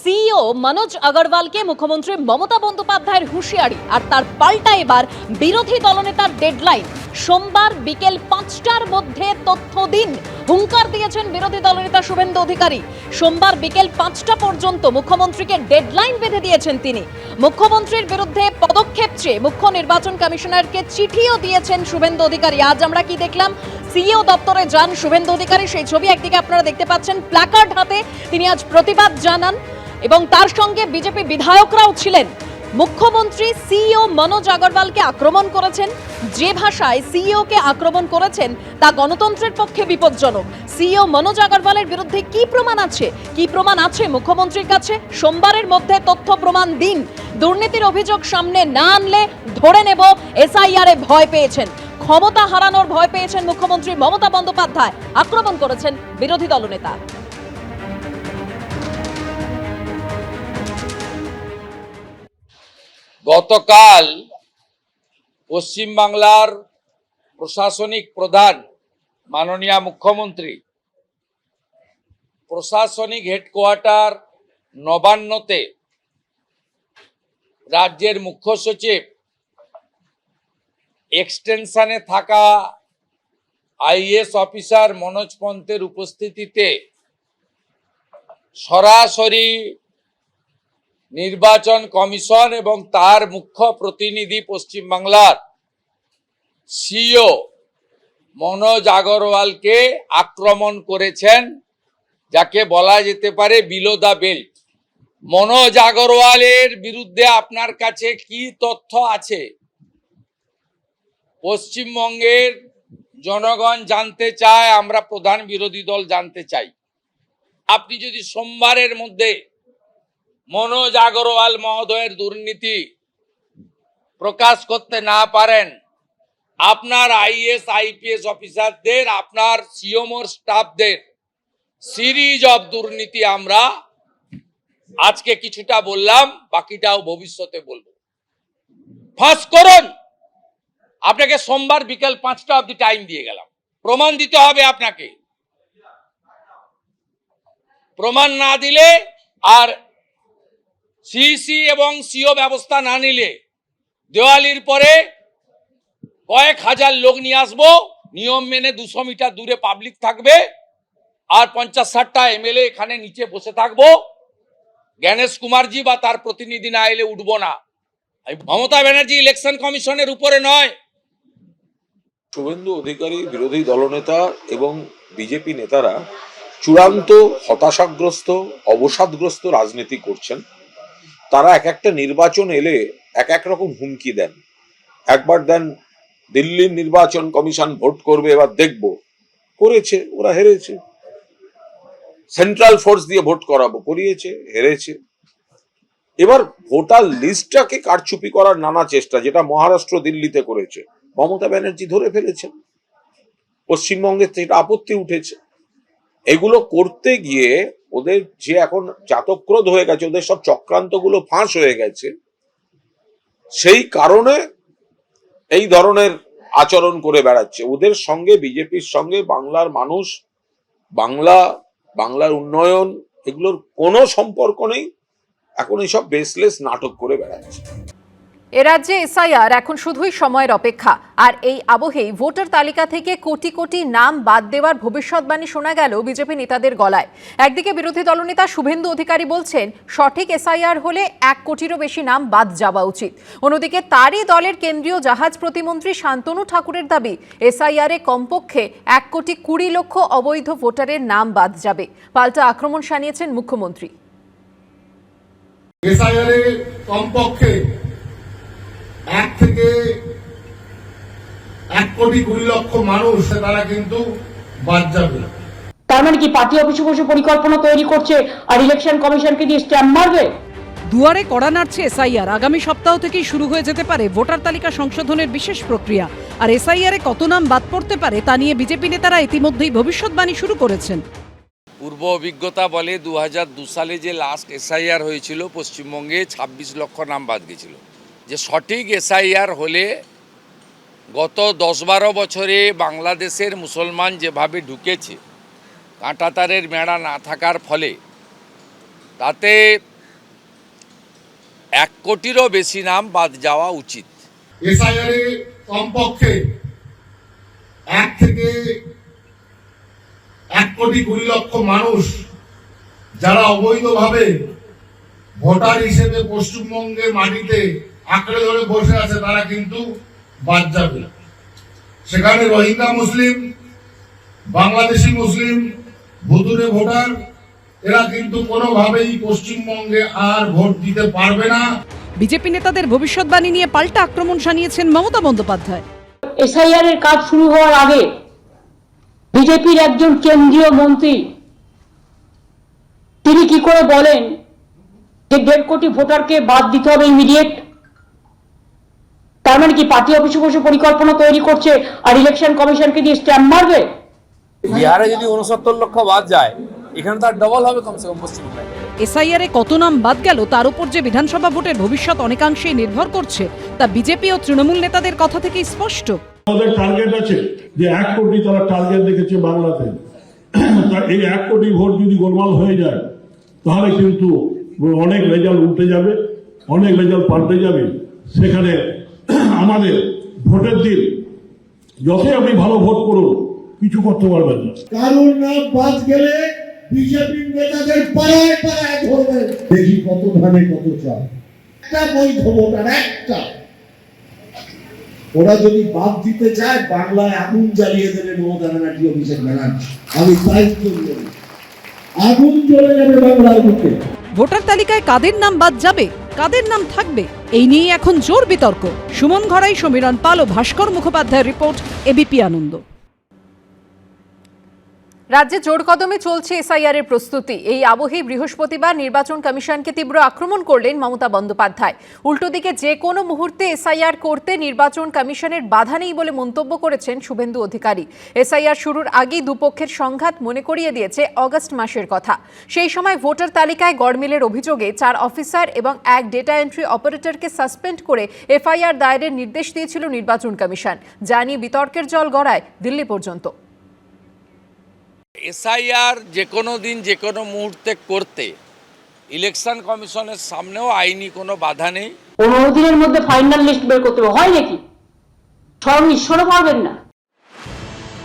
CEO Manoj আগরওয়ালকে মুখ্যমন্ত্রী মমতা বন্দ্যোপাধ্যায়ের হুঁশিয়ারি আর তার পাল্টা এবার বিরোধী দলনেতার ডেডলাইন। সোমবার বিকেল পাঁচটার মধ্যে তথ্য দিন। হুঙ্কার দিয়েছেন বিরোধী দলনেতা শুভেন্দু অধিকারী। সোমবার বিকেল পাঁচটা পর্যন্ত মুখ্যমন্ত্রীকে ডেডলাইন বেঁধে দিয়েছেন তিনি। মুখ্যমন্ত্রীর বিরুদ্ধে পদক্ষেপ চেয়ে মুখ্য নির্বাচন কমিশনারকে চিঠিও দিয়েছেন শুভেন্দু অধিকারী। আজ আমরা কি দেখলাম? সিইও দপ্তরে যান শুভেন্দু অধিকারী। সেই ছবি একদিকে আপনারা দেখতে পাচ্ছেন, প্ল্যাকার্ড হাতে। তিনি আজ প্রতিবাদ জানান। এবং তার সঙ্গে বিজেপি বিধায়করাও ছিলেন। মুখ্যমন্ত্রী সিইও মনোজ আগরওয়ালকে আক্রমণ করেছেন। যে ভাষায় সিইও কে আক্রমণ করেছেন, তা গণতন্ত্রের পক্ষে বিপজ্জনক। সিইও মনোজ আগরওয়ালের বিরুদ্ধে কি প্রমাণ আছে? কি প্রমাণ আছে মুখ্যমন্ত্রীর কাছে? সোমবারের মধ্যে তথ্য প্রমাণ দিন। দুর্নীতির অভিযোগ সামনে না আনলে ধরে নেব, এসআইআর ভয় পেয়েছেন। ক্ষমতা হারানোর ভয় পেয়েছেন মুখ্যমন্ত্রী মমতা বন্দ্যোপাধ্যায়। আক্রমণ করেছেন বিরোধী দলনেতা। গতকাল পশ্চিমবাংলার প্রশাসনিক প্রধান, মাননীয় মুখ্যমন্ত্রী, প্রশাসনিক হেডকোয়ার্টার নবান্নতে রাজ্যের মুখ্য সচিব, এক্সটেনশনে থাকা আইএস অফিসার মনোজ পন্থের উপস্থিতিতে সরাসরি নির্বাচন কমিশন এবং তার মুখ্য প্রতিনিধি পশ্চিমবাংলার সিও মনোজ আগরওয়ালকে আক্রমণ করেছেন, যাকে বলা যেতে পারে বিলো দা বেল্ট। মনোজ আগরওয়ালের বিরুদ্ধে আপনার কাছে কি তথ্য আছে? পশ্চিমবঙ্গের জনগণ জানতে চায়, আমরা প্রধান বিরোধী দল জানতে চাই। আপনি যদি সোমবারের মধ্যে মনোজ আগরওয়াল মহোদয়ের দুর্নীতি প্রকাশ করতে না পারেন। আপনার আইএস, আইপিএস অফিসারদের, আপনার সিওমোর স্টাফদের সিরিজ অফ দুর্নীতি আমরা আজকে কিছুটা বললাম, বাকিটাও ভবিষ্যতে বলব। ফাঁস করুন! আপনাকে সোমবার বিকেল পাঁচটা অব্দি টাইম দিয়ে গেলাম। প্রমাণ দিতে হবে আপনাকে। প্রমাণ না দিলে আর সিসি এবং সিও ব্যবস্থা না নিলে দেওয়ালির পরে কয়েক হাজার লোক নিয়ে আসব। নিয়ম মেনে দুশো মিটার দূরে পাবলিক থাকবে আর পঞ্চাশ ষাটটা এমএলএ এখানে নিচে বসে থাকব। জ্ঞানেশ কুমারজি বা তার প্রতিনিধি না এলে উঠব না। মমতা ব্যানার্জি ইলেকশন কমিশনের উপরে নয়। শুভেন্দু অধিকারী, বিরোধী দলনেতা এবং বিজেপি নেতারা চূড়ান্ত হতাশাগ্রস্ত, অবসাদগ্রস্ত রাজনীতি করছেন। তারা এক একটা নির্বাচন এলে এক এক রকম হুমকি দেন। একবার দেন, দিল্লির নির্বাচন কমিশন ভোট করবে, এবার দেখব। করেছে, ওরা হেরেছে। সেন্ট্রাল ফোর্স দিয়ে ভোট করাবো, করিয়েছে, হেরেছে। এবার ভোটার লিস্টটাকে কারচুপি করার নানা চেষ্টা, যেটা মহারাষ্ট্র দিল্লিতে করেছে। মমতা ব্যানার্জি ধরে ফেলেছেন পশ্চিমবঙ্গের সেটা আপত্তি উঠেছে। এগুলো করতে গিয়ে ওদের যে এখন জাতক্রোধ হয়ে গেছে, ওদের সব চক্রান্তগুলো ফাঁস হয়ে গেছে, সেই কারণে এই ধরনের আচরণ করে বেড়াচ্ছে। ওদের সঙ্গে, বিজেপির সঙ্গে, বাংলার মানুষ, বাংলা, বাংলার উন্নয়ন, এগুলোর কোনো সম্পর্ক নেই। এখন এইসব বেসলেস নাটক করে বেড়াচ্ছে। এ রাজ্যে এসআইআর এখন শুধুই সময়ের অপেক্ষা। আর এই আবহেই ভোটার তালিকা থেকে কোটি কোটি নাম বাদ দেওয়ার ভবিষ্যৎবাণী শোনা গেল বিজেপি নেতাদের গলায়। একদিকে বিরোধী দলনেতা শুভেন্দু অধিকারী বলছেন, সঠিক এসআইআর হলে এক কোটিরও বেশি নাম বাদ যাওয়া উচিত। অন্যদিকে তারই দলের কেন্দ্রীয় জাহাজ প্রতিমন্ত্রী শান্তনু ঠাকুরের দাবি, এসআইআরে কমপক্ষে এক কোটি কুড়ি লক্ষ অবৈধ ভোটারের নাম বাদ যাবে। পাল্টা আক্রমণ শানিয়েছেন মুখ্যমন্ত্রী। এক থেকে এক কোটি কুড়ি লক্ষ মানুষ তারা কিন্তু বাদ যাবে তার মানে কি পার্টি অফিসে বসে পরিকল্পনা তৈরি করছে আর ইলেকশন কমিশনকে দিয়ে স্ট্যাম্প মারবে? দুয়ারে কড়া নাড়ছে এসআইআর আগামী সপ্তাহ থেকেই শুরু হয়ে যেতে পারে ভোটার তালিকা সংশোধনের বিশেষ প্রক্রিয়া। আর এসআইআরে কত নাম বাদ পড়তে পারে তা নিয়ে বিজেপি নেতারা ইতিমধ্যেই ভবিষ্যৎবাণী শুরু করেছেন। পূর্ব অভিজ্ঞতা বলে দু দু সালে যে লাস্ট এসআইআর হয়েছিল পশ্চিমবঙ্গে ২৬ লক্ষ নাম বাদ গেছিল। যে সঠিক এসআইআর হলে গত দশ বারো বছরে বাংলাদেশের মুসলমান যেভাবে ঢুকেছে, কাঁটাতারের মেড়া না থাকার ফলে, তাতে এক কোটিরও বেশি নাম বাদ যাওয়া উচিত। এসআইআরে কমপক্ষে এক থেকে এক কোটি কুড়ি লক্ষ মানুষ যারা অবৈধভাবে ভোটার হিসেবে পশ্চিমবঙ্গের মাটিতে আঁকড়ে ধরে বসে আছে তারা কিন্তু বাদ যাবে সেখানে রোহিঙ্গা মুসলিম বাংলাদেশি মুসলিম ভুতুরে ভোটার এরা কিন্তু কোনোভাবেই পশ্চিমবঙ্গে আর ভোট দিতে পারবে না। বিজেপি নেতাদের ভবিষ্যৎবাণী নিয়ে পাল্টা আক্রমণ শানিয়েছেন মমতা বন্দ্যোপাধ্যায়। এসআইআর এর কাজ শুরু হওয়ার আগে বিজেপির একজন কেন্দ্রীয় মন্ত্রী তিনি কি করে বলেন যে দেড় কোটি ভোটারকে বাদ দিতে হবে ইমিডিয়েট তার মানে কি পার্টি অফিসে বসে পরিকল্পনা তৈরি করছে আর ইলেকশন কমিশনকে দিয়ে স্ট্যাম্প মারবে? বিহারে যদি উনসত্তর লক্ষ বাদ যায় এখানে তার ডবল হবে কমসে কম পশ্চিমবঙ্গে এসআইআর এ কত নাম বাদ গেল তার উপর যে বিধানসভা ভোটের ভবিষ্যৎ অনেকাংশেই নির্ভর করছে তা বিজেপি ও তৃণমূল নেতাদের কথা থেকেই স্পষ্ট। আমাদের টার্গেট আছে যে এক কোটি তারা টার্গেট দেখেছে বাংলাতে। তা এই এক কোটি ভোট যদি গোলমাল হয়ে যায় তাহলে কিন্তু অনেক রেজাল্ট উল্টে যাবে অনেক রেজাল্ট পাল্টে যাবে। সেখানে আমাদের ভোটের দিন যতই আপনি ভালো ভোট করুন কিছু করতে পারবেন না। কারুর নাম বাদ গেলে বিজেপির নেতাদের পাড়ায় পাড়ায় ধরবে। দেখি কত ধানে কত চাল। একটা বৈধ ভোটার একটা। ওরা যদি বাদ দিতে চায় বাংলায় আগুন জ্বালিয়ে দেবে মমতা ব্যানার্জি অভিষেক ব্যানার্জি। আমি তাই আগুন জ্বলে যাবে বাংলার বুকে। ভোটার তালিকায় কাদের নাম বাদ যাবে? কাদের নাম থাকবে? এই নিয়ে এখন জোর বিতর্ক। সুমন ঘরাই সমীরণ পাল ও ভাস্কর মুখোপাধ্যায়ের রিপোর্ট এবিপি আনন্দ। রাজ্যে জোর কদমে চলছে এসআইআর এর প্রস্তুতি। এই আবহে বৃহস্পতিবার নির্বাচন কমিশনকে তীব্র আক্রমণ করলেন মমতা বন্দ্যোপাধ্যায়। উল্টো দিকে যে কোনো মুহূর্তে এসআইআর করতে নির্বাচন কমিশনের বাধা নেই বলে মন্তব্য করেছেন শুভেন্দু অধিকারী। এসআইআর শুরুর আগেই দুপক্ষের সংঘাত মনে করিয়ে দিয়েছে অগস্ট মাসের কথা। সেই সময় ভোটার তালিকায় গড়মিলের অভিযোগে চার অফিসার এবং এক ডেটা এন্ট্রি অপারেটরকে সাসপেন্ড করে এফআইআর দায়েরের নির্দেশ দিয়েছিল নির্বাচন কমিশন। যা নিয়ে বিতর্কের জল গড়ায় দিল্লি পর্যন্ত। এসআইআর যে কোনো দিন যে কোনো মুহূর্তে করতে ইলেকশন কমিশনের সামনেও আইনি কোনো বাধা নেই। পনেরো দিনের মধ্যে ফাইনাল লিস্ট বের করতে হয় নাকি? স্বয়ং ঈশ্বরও পারবেন না।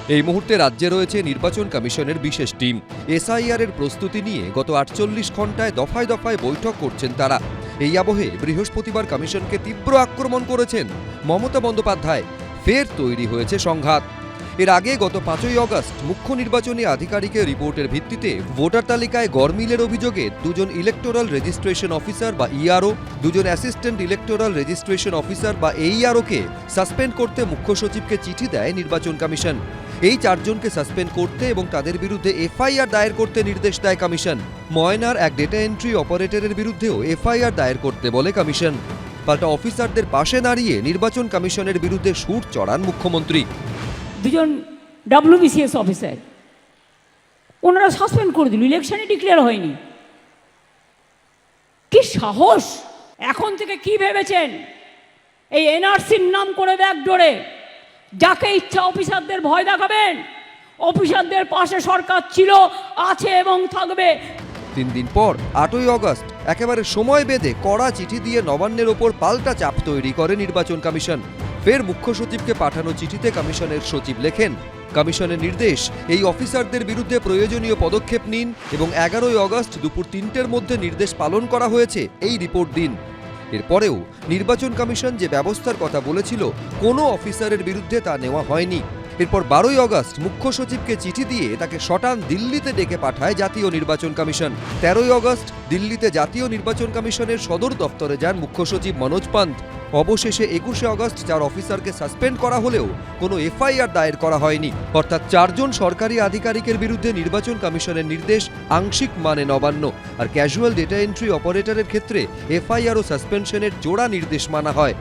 এই মুহূর্তে রাজ্যে রয়েছে নির্বাচন কমিশনের বিশেষ টিম। এসআইআর এর প্রস্তুতি নিয়ে গত আটচল্লিশ ঘন্টায় দফায় দফায় বৈঠক করছেন তারা। এই আবহে বৃহস্পতিবার কমিশনকে তীব্র আক্রমণ করেছেন মমতা বন্দ্যোপাধ্যায়। ফের তৈরি হয়েছে সংঘাত। এর আগে গত পাঁচই অগস্ট মুখ্য নির্বাচনী আধিকারিকের রিপোর্টের ভিত্তিতে ভোটার তালিকায় গরমিলের অভিযোগে দুজন ইলেকটোরাল রেজিস্ট্রেশন অফিসার বা ইআরও দুজন অ্যাসিস্ট্যান্ট ইলেকটোরাল রেজিস্ট্রেশন অফিসার বা এইআরওকে সাসপেন্ড করতে মুখ্য সচিবকে চিঠি দেয় নির্বাচন কমিশন। এই চারজনকে সাসপেন্ড করতে এবং তাদের বিরুদ্ধে এফআইআর দায়ের করতে নির্দেশ দেয় কমিশন। ময়নার এক ডেটা এন্ট্রি অপারেটরের বিরুদ্ধেও এফআইআর দায়ের করতে বলে কমিশন। পাল্টা অফিসারদের পাশে দাঁড়িয়ে নির্বাচন কমিশনের বিরুদ্ধে সুর চড়ান মুখ্যমন্ত্রী। দুজন ডাব্লিউবিসিএস অফিসার ওনারা সাসপেন্ড করে দিল ইলেকশনে ডিক্লেয়ার হয়নি। কি সাহস! এখন থেকে কি ভেবেছেন? এই এনআরসির নাম করে ব্যাগ ডোরে যাকে ইচ্ছা অফিসারদের ভয় দেখাবেন, অফিসারদের পাশে সরকার ছিল, আছে এবং থাকবে। তিন দিন পর, আটই অগস্ট একেবারে সময় বেঁধে কড়া চিঠি দিয়ে নবান্নের ওপর পাল্টা চাপ তৈরি করে নির্বাচন কমিশন। ফের মুখ্য সচিবকে পাঠানো চিঠিতে কমিশনের সচিব লেখেন, কমিশনের নির্দেশ, এই অফিসারদের বিরুদ্ধে প্রয়োজনীয় পদক্ষেপ নিন এবং এগারোই অগস্ট দুপুর তিনটের মধ্যে নির্দেশ পালন করা হয়েছে, এই রিপোর্ট দিন। এরপরেও নির্বাচন কমিশন যে ব্যবস্থার কথা বলেছিল, কোনো অফিসারের বিরুদ্ধে তা নেওয়া হয়নি। এরপর বারোই অগস্ট মুখ্য সচিবকে চিঠি দিয়ে তাকে শটান দিল্লিতে ডেকে পাঠায় জাতীয় নির্বাচন কমিশন। তেরোই অগস্ট দিল্লিতে জাতীয় নির্বাচন কমিশনের সদর দফতরে যান মুখ্য সচিব মনোজ পান্ত। অবশেষে একুশে অগস্ট চার অফিসারকে সাসপেন্ড করা হলেও কোনো এফআইআর দায়ের করা হয়নি। অর্থাৎ চারজন সরকারি আধিকারিকের বিরুদ্ধে নির্বাচন কমিশনের নির্দেশ আংশিক মানে নবান্ন। আর ক্যাজুয়াল ডেটা এন্ট্রি অপারেটরের ক্ষেত্রে এফআইআর ও সাসপেনশনের জোড়া নির্দেশ মানা হয়।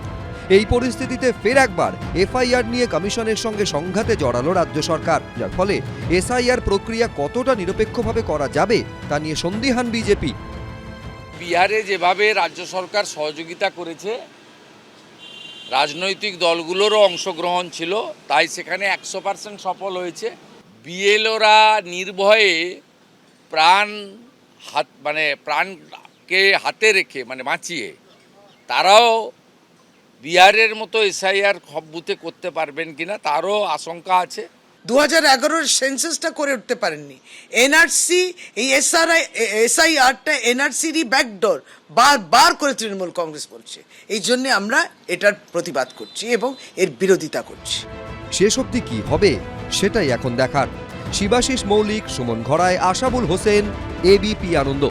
এই পরিস্থিতিতে ফের একবার এফআইআর নিয়ে কমিশনের সঙ্গে সংঘাতে জড়ালো রাজ্য সরকার, যার ফলে এসআইআর প্রক্রিয়া কতটা নিরপেক্ষভাবে করা যাবে তা নিয়ে সন্দিহান বিজেপি। বিহারে যেভাবে রাজ্য সরকার সহযোগিতা করেছে, রাজনৈতিক দলগুলোরও অংশগ্রহণ ছিল, তাই সেখানে একশো পার্সেন্ট সফল হয়েছে। বিএলওরা নির্ভয়ে প্রাণ হাত মানে প্রাণকে হাতে রেখে মানে বাঁচিয়ে, তারাও বিহারের মতো এসআইআর সব বুথে করতে পারবেন কিনা তারও আশঙ্কা আছে। দু হাজার এগারোর সেন্সাসটা করে উঠতে পারেননি। এনআরসি এই এসআরআই এসআইআরটা এনআরসিরই ব্যাকডোর বার বার করে তৃণমূল কংগ্রেস বলছে। এই জন্যে আমরা এটার প্রতিবাদ করছি এবং এর বিরোধিতা করছি। শেষ অবধি কি হবে সেটাই এখন দেখার। শিবাশিস মৌলিক সুমন ঘরায় আশাবুল হোসেন এবিপি আনন্দ।